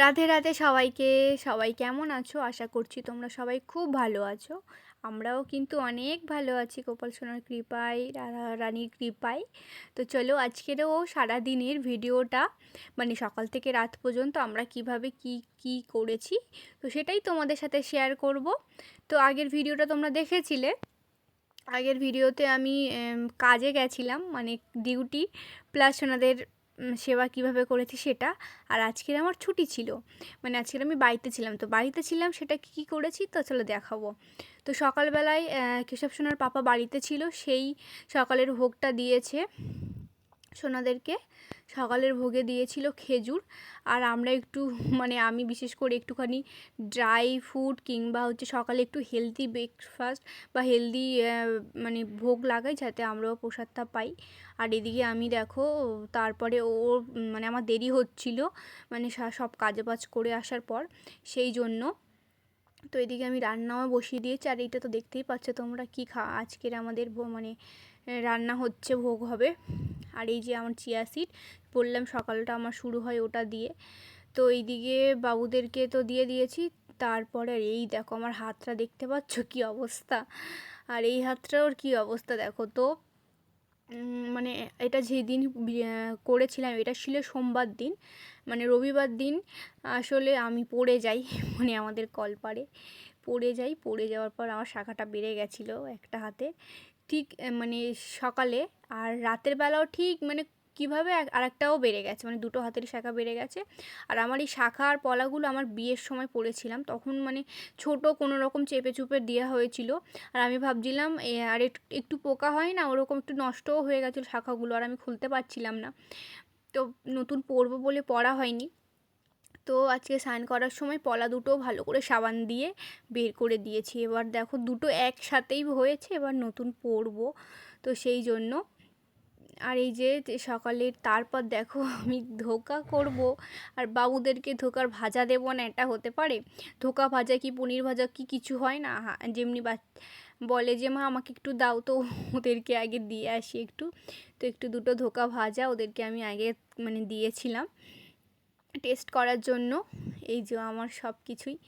রাধে রাধে সবাইকে। সবাই কেমন আছো? আশা করছি তোমরা সবাই খুব ভালো আছো। আমরাও কিন্তু অনেক ভালো আছি গোপাল সোনার কৃপায়, রাধা রানীর কৃপায়। তো চলো আজকেরও সারাদিনের ভিডিওটা মানে সকাল থেকে রাত পর্যন্ত আমরা কীভাবে কি কি করেছি, তো সেটাই তোমাদের সাথে শেয়ার করব। তো আগের ভিডিওটা তোমরা দেখেছিলে। আগের ভিডিওতে আমি কাজে গেছিলাম মানে ডিউটি প্লাস ওনাদের সেবা কীভাবে করেছি সেটা। আর আজকের আমার ছুটি ছিল। মানে আজকের আমি বাড়িতে ছিলাম। তো বাড়িতে ছিলাম, সেটা কী কী করেছি তো চলো দেখাবো। তো সকালবেলায় কেশব সোনার পাপা বাড়িতে ছিল। সেই সকালের ভোগটা দিয়েছে। সোনাদেরকে সকালের ভোগে দিয়েছিল খেজুর। আর আমরা একটু মানে আমি বিশেষ করে একটুখানি ড্রাই ফুড কিংবা হচ্ছে সকালে একটু হেলদি ব্রেকফাস্ট বা হেলদি মানে ভোগ লাগাই যাতে আমরাও প্রসাদটা পাই। আর এদিকে আমি দেখো, তারপরে ও মানে আমার দেরি হচ্ছিল মানে সব কাজে বাজ করে আসার পর সেই জন্য। তো এদিকে আমি রান্নাও বসিয়ে দিয়েছি, আর এইটা তো দেখতেই পাচ্ছ তোমরা কী খা, আজকের আমাদের মানে রান্না হচ্ছে, ভোগ হবে। আর এই যে আমার চিয়া সিড, বললাম সকালটা আমার শুরু হয় ওটা দিয়ে। তো এইদিকে বাবুদেরকে তো দিয়ে দিয়েছি, তারপরে আর এই দেখো আমার হাতটা দেখতে পাচ্ছ কি অবস্থা? আর এই হাতটার কী অবস্থা দেখো তো? মানে এটা যেদিন করেছিলাম, এটা ছিল সোমবার দিন মানে রবিবার দিন আসলে আমি পড়ে যাই মানে আমাদের কলপারে পড়ে যাই, পড়ে যাওয়ার পর আমার শাখাটা বেড়ে গেছিল একটা হাতে। ঠিক মানে সকালে আর রাতের বেলাও ঠিক মানে কীভাবে আরেকটাও বেড়ে গেছে মানে দুটো হাতের শাখা বেড়ে গেছে। আর আমার এই শাখা আর পলাগুলো আমার বিয়ের সময় পড়েছিলাম, তখন মানে ছোট কোনো রকম চেপে চুপে দেওয়া হয়েছিল। আর আমি ভাবছিলাম আর একটু পোকা হয় না, ওরকম একটু নষ্টও হয়ে গেছিল শাখাগুলো, আর আমি খুলতে পারছিলাম না। তো নতুন পরবো বলে পরা হয়নি। তো আজকে স্নান করার সময় পলা দুটো ভালো করে সাবান দিয়ে বের করে দিয়েছি। এবার দেখো দুটো একসাথেই হয়েছে, এবার নতুন পরবো। তো সেই জন্য আর এই যে সকালের তারপর দেখো আমি ধোকা করব। আর বাবুদেরকে ধোকার ভাজা দেবো না, এটা হতে পারে? ধোকা ভাজা কি, পনির ভাজা কি কিছু হয় না? যেমনি বা বলে যে, মা, আমাকে একটু দাও। তো ওদেরকে আগে দিয়ে আসি একটু। তো একটু দুটো ধোকা ভাজা ওদেরকে আমি আগে মানে দিয়েছিলাম। টেস্ট করার জন্য। এই যে আমার সব কিছুই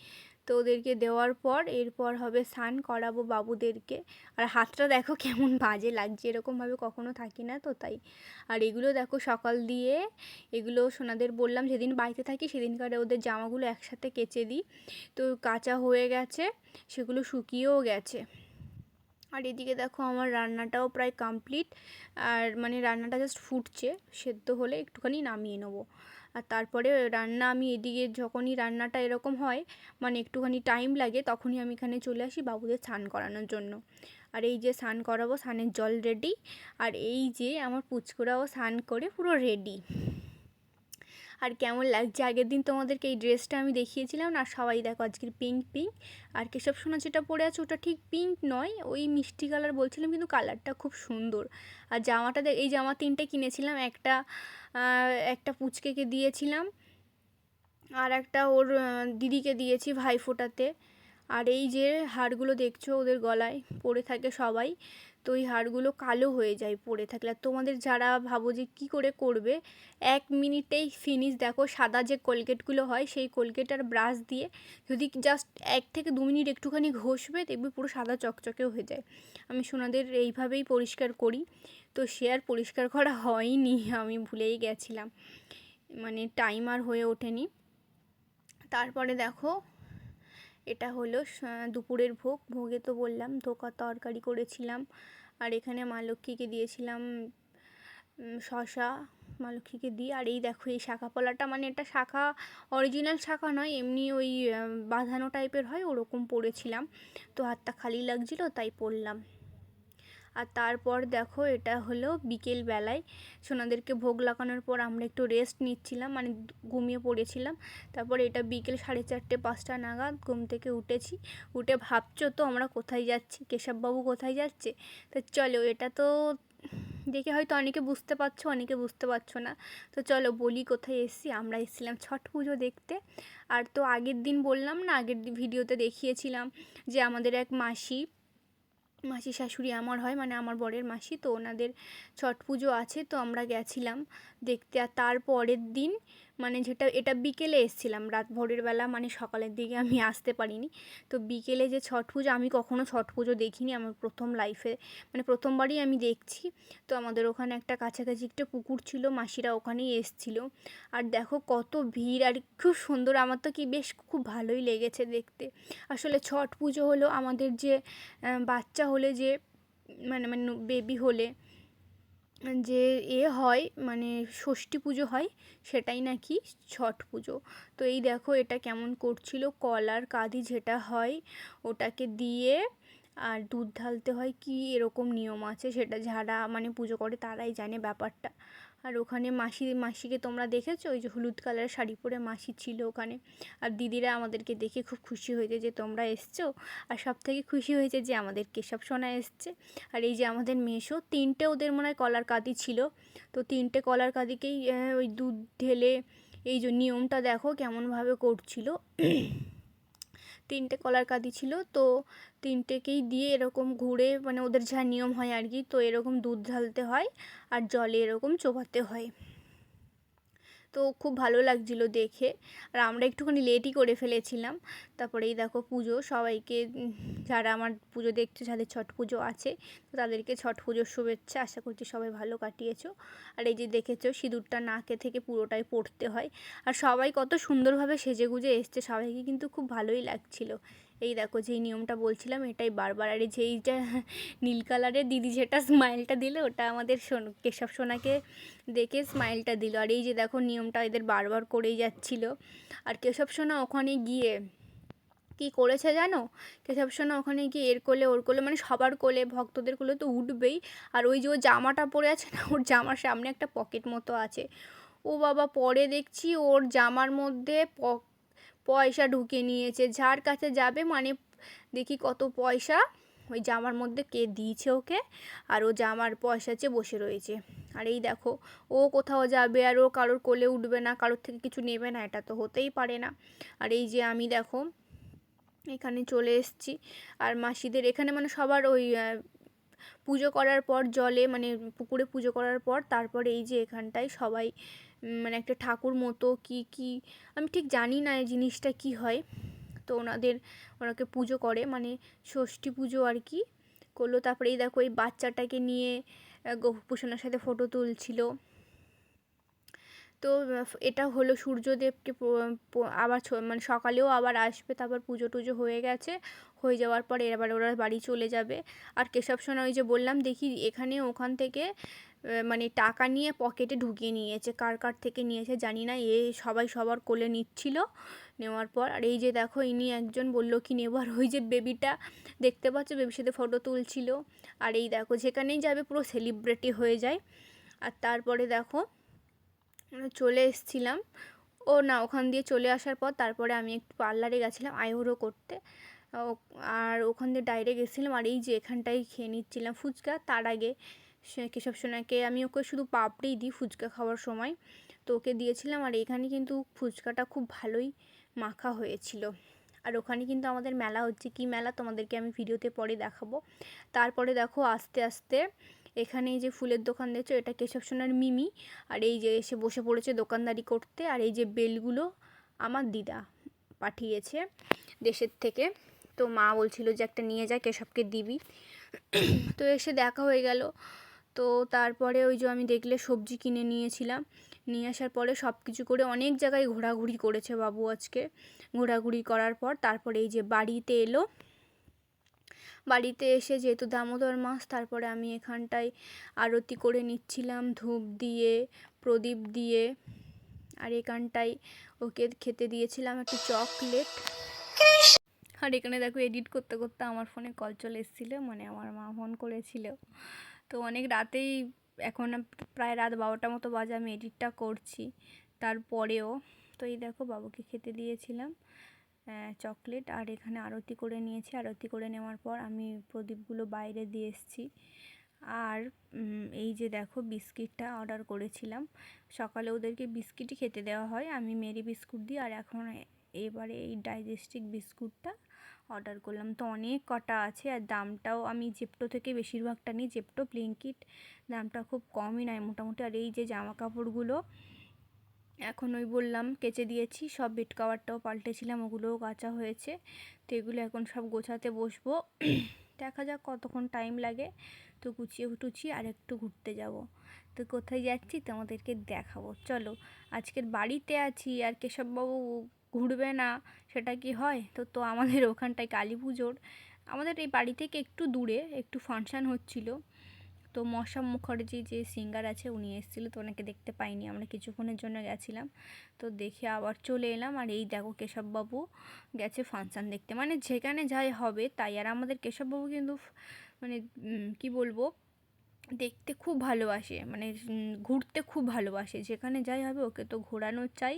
তো ওদেরকে দেওয়ার পর এরপর হবে স্নান করাবো বাবুদেরকে। আর হাতটা দেখো কেমন বাজে লাগছে। এরকমভাবে কখনো থাকি না তো তাই। আর এগুলো দেখো সকাল দিয়ে এগুলো সোনাদের বললাম, যেদিন বাড়িতে থাকি সেদিনকার ওদের জামাগুলো একসাথে কেচে দিই। তো কাঁচা হয়ে গেছে, সেগুলো শুকিয়েও গেছে। আর এদিকে দেখো আমার রান্নাটাও প্রায় কমপ্লিট আর মানে রান্নাটা জাস্ট ফুটছে, সেদ্ধ হলে একটুখানি নামিয়ে নেব। আর তারপরে রান্না আমি এদিকে যখনই রান্নাটা এরকম হয় মানে একটুখানি টাইম লাগে, তখনই আমি এখানে চলে আসি বাবুদের স্নান করানোর জন্য। আর এই যে স্নান করাবো, স্নানের জল রেডি আর এই যে আমার পুচকুরাও স্নান করে পুরো রেডি আর কেমন লাগছে? আগের দিন তোমাদেরকে এই ড্রেসটা আমি দেখিয়েছিলাম আর সবাই দেখো আজকের পিঙ্ক পিঙ্ক আর কেশব সোনা যেটা পরে আছে ওটা ঠিক পিঙ্ক নয়, ওই মিষ্টি কালার বলছিলাম কিন্তু কালারটা খুব সুন্দর। আর জামাটা দেখ এই জামা তিনটে কিনেছিলাম, একটা একটা পুচকেকে দিয়েছিলাম আর একটা ওর দিদিকে দিয়েছি ভাইফোঁটাতে। আর এই যে হারগুলো দেখছ ওদের গলায়, পরে থাকে সবাই। তো ওই হাড়গুলো কালো হয়ে যায় পড়ে থাকলে। আর তোমাদের যারা ভাবো যে কী করে করবে, এক মিনিটেই ফিনিশ দেখো সাদা যে কোলগেটগুলো হয়, সেই কোলগেট আর ব্রাশ দিয়ে যদি জাস্ট এক থেকে দু মিনিট একটুখানি ঘষবে, দেখবে পুরো সাদা চকচকে হয়ে যায়। আমি সোনাদের এইভাবেই পরিষ্কার করি। তো সে আর পরিষ্কার করা হয়নি, আমি ভুলেই গেছিলাম। মানে টাইম আর হয়ে ওঠেনি। তারপরে দেখো এটা হলো দুপুরের ভোগ। ভোগে তো বললাম, ধোকা তরকারি করেছিলাম। আর এখানে মা লক্ষ্মীকে দিয়েছিলাম শশা মা লক্ষ্মীকে দিই আর এই দেখো, এই শাখা পলাটা মানে এটা শাখা অরিজিনাল শাখা নয়, এমনি ওই বাঁধানো টাইপের হয়, ওরকম পরেছিলাম। তো হাতটা খালি লাগছিল, তাই পরলাম। আর তারপর দেখো এটা হলো বিকেল বেলায়। সোনাদেরকে ভোগ লাগানোর পর আমরা একটু রেস্ট নিচ্ছিলাম মানে ঘুমিয়ে পড়েছিলাম। তারপর এটা বিকেল সাড়ে চারটে, পাঁচটা নাগাদ ঘুম থেকে উঠেছি। উঠে ভাবছ তো আমরা কোথায় যাচ্ছি? কেশববাবু কোথায় যাচ্ছে? তো চলো এটা তো দেখে হয়তো অনেকে বুঝতে পারছ, অনেকে বুঝতে পারছ না। তো চলো বলি কোথায় এসেছি। আমরা এসেছিলাম ছট পুজো দেখতে। আর তো আগের দিন বললাম না, আগের ভিডিওতে দেখিয়েছিলাম যে আমাদের এক মাসি মাসি শাশুড়ি আমার হয় মানে আমার বরের মাসি, তো ওনাদের ছট পুজো আছে, তো আমরা গেছিলাম। দেখতে, আর তার পরের দিন মানে যেটা, এটা বিকেলে এসছিলাম। রাত ভোরের বেলা মানে সকালের দিকে আমি আসতে পারিনি। তো বিকেলে যে ছট পুজো, আমি কখনও ছট পুজো দেখিনি। আমার প্রথম লাইফে মানে প্রথমবারই আমি দেখছি। তো আমাদের ওখানে একটা কাছাকাছি একটা পুকুর ছিল, মাসিরা ওখানেই এসছিলো। আর দেখো কত ভিড়, আর খুব সুন্দর। আমার তো কি বেশ খুব ভালোই লেগেছে দেখতে। আসলে ছট পুজো হলো আমাদের যে বাচ্চা হলে যে মানে মানে বেবি হলে যে এ হয় মানে ষষ্ঠী পুজো হয়, সেটাই নাকি ছট পুজো। তো এই দেখো এটা কেমন করছিল, কলার কাঁদি যেটা হয় ওটাকে দিয়ে আর দুধ ঢালতে হয়, কি এরকম নিয়ম আছে সেটা যারা মানে পুজো করে তারাই জানে ব্যাপারটা। আর ওখানে মাসি, মাসিকে তোমরা দেখেছ? ওই যে হলুদ কালারের শাড়ি পরে মাসি ছিল ওখানে। আর দিদিরা আমাদেরকে দেখে খুব খুশি হয়েছে যে তোমরা এসছো। আর সব থেকে খুশি হয়েছে যে আমাদের কেশব সোনা এসছে। আর এই যে আমাদের মেশো, তিনটে ওদের মনে হয় কলার কাঁদি ছিল। তো তিনটে কলার কাঁদিকেই ওই দুধ ঢেলে এই যে নিয়মটা দেখো কেমনভাবে করছিল। তিনটে কলার কাঁদি ছিল, তো তিনটেকেই দিয়ে এরকম ঘুরে মানে ওদের যা নিয়ম হয় আর কি, তো এরকম দুধ ঢালতে হয় আর জলে এরকম চোবাতে হয়। তো খুব ভালো লাগছিল দেখে। আর আমরা একটুখানি লেটই করে ফেলেছিলাম। তারপরে এই দেখো পুজো, সবাইকে যারা আমার পুজো দেখছ, যাদের ছট পুজো আছে, তো তাদেরকে ছট পুজোর শুভেচ্ছা। আশা করছি সবাই ভালো কাটিয়েছো। আর এই যে দেখেছ, সিঁদুরটা নাকে থেকে পুরোটাই পড়তে হয়। আর সবাই কত সুন্দরভাবে সেজে গুজে এসছে, সবাইকে কিন্তু খুব ভালোই লাগছিল। এই দেখো যেই নিয়মটা বলছিলাম, এটাই বারবার। আর যেইটা নীল কালারের দিদি যেটা স্মাইলটা দিল, ওটা আমাদের কেশব সোনাকে দেখে স্মাইলটা দিল। আর এই যে দেখো নিয়মটা এদের বারবার করেই যাচ্ছিল। আর কেশব সোনা ওখানে গিয়ে কি করেছে জানো? কেশব সোনা ওখানে গিয়ে এর কোলে, ওর কোলে মানে সবার কোলে, ভক্তদের কোলে তো উঠবেই। আর ওই যে ও জামাটা পরে আছে না, ওর জামার সামনে একটা পকেট মতো আছে। ও বাবা, পরে দেখছি ওর জামার মধ্যে পয়সা ঢুকে নিয়েছে। যার কাছে যাবে মানে দেখি কত পয়সা। ওই জামার মধ্যে কে দিয়েছে ওকে? আর ও জামার পয়সা চেয়ে বসে রয়েছে। আর এই দেখো, ও কোথাও যাবে আর ও কারোর কোলে উঠবে না, কারোর থেকে কিছু নেবে না, এটা তো হতেই পারে না। আর এই যে আমি দেখো, এখানে চলে এসছি। আর মাসিদের এখানে মানে সবার ওই পুজো করার পর জলে মানে পুকুরে পুজো করার পর তারপরে এই যে এখানটায় সবাই মানে একটা ঠাকুর মতো কি কি, আমি ঠিক জানি না এই জিনিসটা কি হয়। তো ওনাদের, ওনাকে পুজো করে মানে ষষ্ঠী পুজো আর কি করল। তারপরে এই দেখো এই বাচ্চাটাকে নিয়ে গোপুসোনার সাথে ফটো তুলছিল। তো এটা হলো সূর্যদেবকে আবার মানে সকালেও আবার আসবে, তারপর পুজো টুজো হয়ে গেছে। হয়ে যাওয়ার পর এবার ওরা বাড়ি চলে যাবে। আর কেশব সোনা ওই যে বললাম, দেখি এখানে ওখান থেকে মানে টাকা নিয়ে পকেটে ঢুকিয়ে নিয়েছে, কার কার থেকে নিয়েছে জানি না, এ সবাই সবার কোলে নিচ্ছিল। নেওয়ার পর, আর এই যে দেখো, ইনি একজন বলল কি নেব, আর ওই যে বেবিটা দেখতে পাচ্ছ, বেবির সাথে ফটো তুলছিল। আর এই দেখো, যেখানেই যাবে পুরো সেলিব্রিটি হয়ে যায়। আর তারপরে দেখো, চলে এসছিলাম। ও না, ওখান দিয়ে চলে আসার পর তারপরে আমি একটু পার্লারে গেছিলাম আইব্রো করতে। আর ওখান দিয়ে ডাইরেক্ট গেছিলাম, আর এই যে এখানটাই খেয়ে নিচ্ছিলাম ফুচকা, তার আগে কেশব সোনাকে আমি ওকে শুধু পাপড়েই দিই ফুচকা খাওয়ার সময়। তো ওকে দিয়েছিলাম আর এখানে কিন্তু ফুচকাটা খুব ভালোই মাখা হয়েছিল। আর ওখানে কিন্তু আমাদের মেলা হচ্ছে। কি মেলা? তোমাদেরকে আমি ভিডিওতে পরে দেখাবো। তারপরে দেখো আস্তে আস্তে এখানে যে ফুলের দোকান দেখছ? এটা কেশব সোনার মিমি। আর এই যে এসে বসে পড়েছে দোকানদারি করতে। আর এই যে বেলগুলো আমার দিদা পাঠিয়েছে দেশের থেকে। তো মা বলছিল যে একটা নিয়ে যা, কেশবকে দিবি। তো এসে দেখা হয়ে গেল। তো তারপরে ওই যে আমি দেখলে সবজি কিনে নিয়েছিলাম। নিয়ে আসার পরে সব কিছু করে অনেক জায়গায় ঘোরাঘুরি করেছে বাবু আজকে। ঘোরাঘুরি করার পর তারপরে এই যে বাড়িতে এলো। বাড়িতে এসে যেহেতু দামোদর মাস, তারপরে আমি এখানটায় আরতি করে নিচ্ছিলাম ধূপ দিয়ে, প্রদীপ দিয়ে। আর এখানটায় ওকে খেতে দিয়েছিলাম একটু চকলেট। আর এখানে দেখো এডিট করতে করতে আমার ফোনে কল চলে এসেছিল মানে আমার মা ফোন করেছিল। তো অনেক রাতেই এখন প্রায় রাত বারোটা মতো বাজে, আমি এডিটটা করছি। তারপরেও, তো এই দেখো বাবুকে খেতে দিয়েছিলাম চকলেট আর এখানে আরতি করে নিয়েছি। আরতি করে নেওয়ার পর আমি প্রদীপগুলো বাইরে দিয়ে এসেছি। আর এই যে দেখো বিস্কিটটা অর্ডার করেছিলাম। সকালে ওদেরকে বিস্কিটই খেতে দেওয়া হয়। আমি মেরি বিস্কুট দিই, আর এখন এবারে এই ডাইজেস্টিক বিস্কুটটা অর্ডার করলাম। তো অনেক কটা আছে আর দামটাও আমি জেপটো থেকে বেশিরভাগটা নিই। জেপটো ব্লিঙ্কিট দামটা খুব কমই নেয় মোটামুটি। আর এই যে জামা কাপড়গুলো এখন ওই বললাম কেচে দিয়েছি, সব বেড কাভারটাও পাল্টেছিলাম, ওগুলোও কাচা হয়েছে। তো এগুলো এখন সব গোছাতে বসবো। দেখা যাক কতক্ষণ টাইম লাগে। তো গুছিয়ে টুছিয়ে আর একটু ঘুরতে যাব। তো কোথায় যাচ্ছি তোমাদেরকে দেখাবো। চলো, আজকের বাড়িতে আছি আর কেশববাবু ঘুরবে না, সেটা কি হয়? তো তো আমাদের ওখানটায় কালী পুজোর, আমাদের এই বাড়ি থেকে একটু দূরে, একটু ফাংশান হচ্ছিল। তো মশা মুখার্জি যে সিঙ্গার আছে, উনি এসেছিল, তো ওনাকে দেখতে পাইনি। আমরা কিছুক্ষণের জন্য গেছিলাম। তো দেখে আবার চলে এলাম। আর এই দেখো কেশববাবু গেছে ফাংশান দেখতে। মানে যেখানে যাই হবে, তাই। আর আমাদের কেশববাবু কিন্তু মানে কি বলব? দেখতে খুব ভালোবাসে মানে ঘুরতে খুব ভালোবাসে। যেখানে যাই হবে ওকে তো ঘোরানো চাই,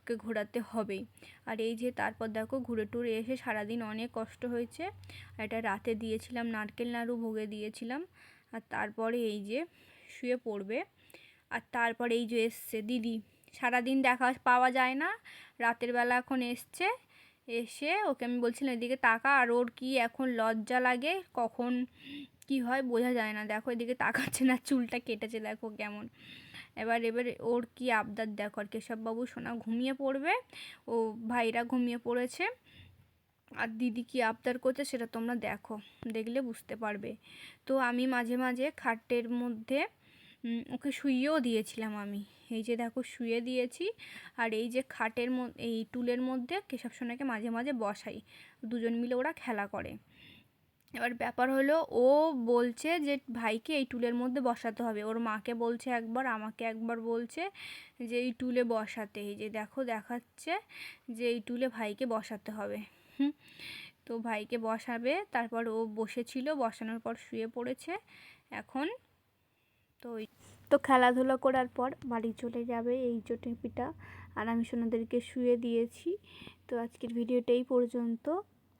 ওকে ঘোরাতে হবেই। আর এই যে তারপর দেখো ঘুরে টুরে এসে সারাদিন অনেক কষ্ট হয়েছে। এটা রাতে দিয়েছিলাম নারকেল নাড়ু, ভোগে দিয়েছিলাম। আর তারপরে এই যে শুয়ে পড়বে। আর তারপরে এই যে এসছে দিদি। সারাদিন দেখা পাওয়া যায় না। রাতের বেলা এখন এসছে, এসে ওকে আমি বলছিলাম, এদিকে তাকা, আর ওর কি এখন লজ্জা লাগে? কখন কি হয় বোঝা যায় না। দেখো এদিকে তাকাচ্ছে না, চুলটা কেটেছে, দেখো কেমন। এবার এবার ওর কি আবদার দেখো আর কেশববাবু সোনা ঘুমিয়ে পড়বে, ও ভাইরা ঘুমিয়ে পড়েছে। আর দিদি কি আবদার করছে সেটা তোমরা দেখো, দেখলে বুঝতে পারবে। তো আমি মাঝে মাঝে খাটের মধ্যে ওকে শুইয়েও দিয়েছিলাম আমি। এই যে দেখো শুয়ে দিয়েছি। আর এই যে খাটের এই টুলের মধ্যে কেশব সোনাকে মাঝে মাঝে বসাই। দুজন মিলে ওরা খেলা করে। এবার ব্যাপার হলো ও বলছে যে, ভাইকে এই টুলের মধ্যে বসাতে হবে। ওর মাকে বলছে একবার, আমাকে একবার বলছে যে, এই টুলে বসাতে এই যে, দেখো, দেখাচ্ছে যে, এই টুলে ভাইকে বসাতে হবে। তো ভাইকে বসাবে, তারপর ও বসেছিল, বসানোর পর শুয়ে পড়েছে। এখন তো তো খেলাধুলা করার পর বাড়ি চলে যাবে এই চটিপিটা আর আমি সোনাদেরকে শুয়ে দিয়েছি। তো আজকের ভিডিওটা এই পর্যন্ত।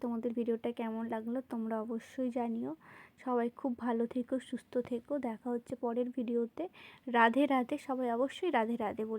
তোমাদের ভিডিওটা কেমন লাগল তোমরা অবশ্যই জানিও। সবাই খুব ভালো থেকো, সুস্থ থেকো। দেখা হচ্ছে পরের ভিডিওতে। রাধে রাধে, সবাই অবশ্যই রাধে রাধে বলি